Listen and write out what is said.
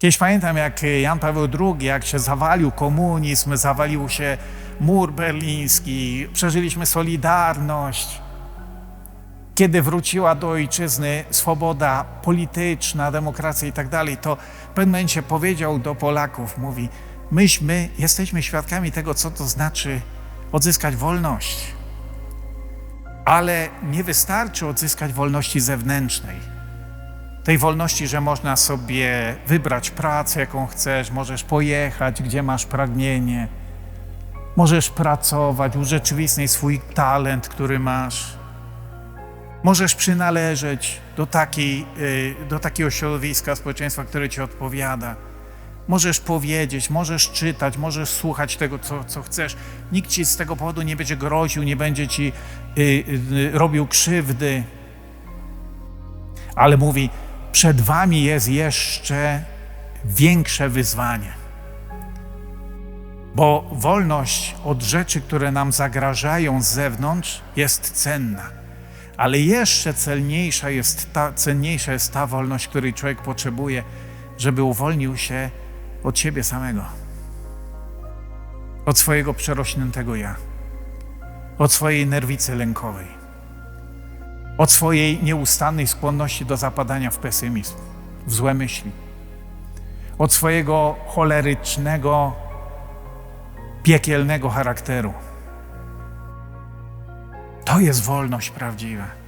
Kiedyś pamiętam, jak Jan Paweł II, jak się zawalił komunizm, zawalił się mur berliński, przeżyliśmy Solidarność. Kiedy wróciła do ojczyzny swoboda polityczna, demokracja i tak dalej, to w pewnym momencie powiedział do Polaków, mówi, myśmy jesteśmy świadkami tego, co to znaczy odzyskać wolność. Ale nie wystarczy odzyskać wolności zewnętrznej tej wolności, że można sobie wybrać pracę, jaką chcesz, możesz pojechać, gdzie masz pragnienie, możesz pracować, urzeczywistnić swój talent, który masz. Możesz przynależeć do, takiej, y, do takiego środowiska społeczeństwa, które ci odpowiada. Możesz powiedzieć, możesz czytać, możesz słuchać tego, co, co chcesz. Nikt ci z tego powodu nie będzie groził, nie będzie ci y, y, robił krzywdy. Ale mówi, przed wami jest jeszcze większe wyzwanie. Bo wolność od rzeczy, które nam zagrażają z zewnątrz, jest cenna. Ale jeszcze cenniejsza jest ta, cenniejsza jest ta wolność, której człowiek potrzebuje, żeby uwolnił się od siebie samego, od swojego przerośniętego ja, od swojej nerwicy lękowej od swojej nieustannej skłonności do zapadania w pesymizm, w złe myśli, od swojego cholerycznego, piekielnego charakteru. To jest wolność prawdziwa.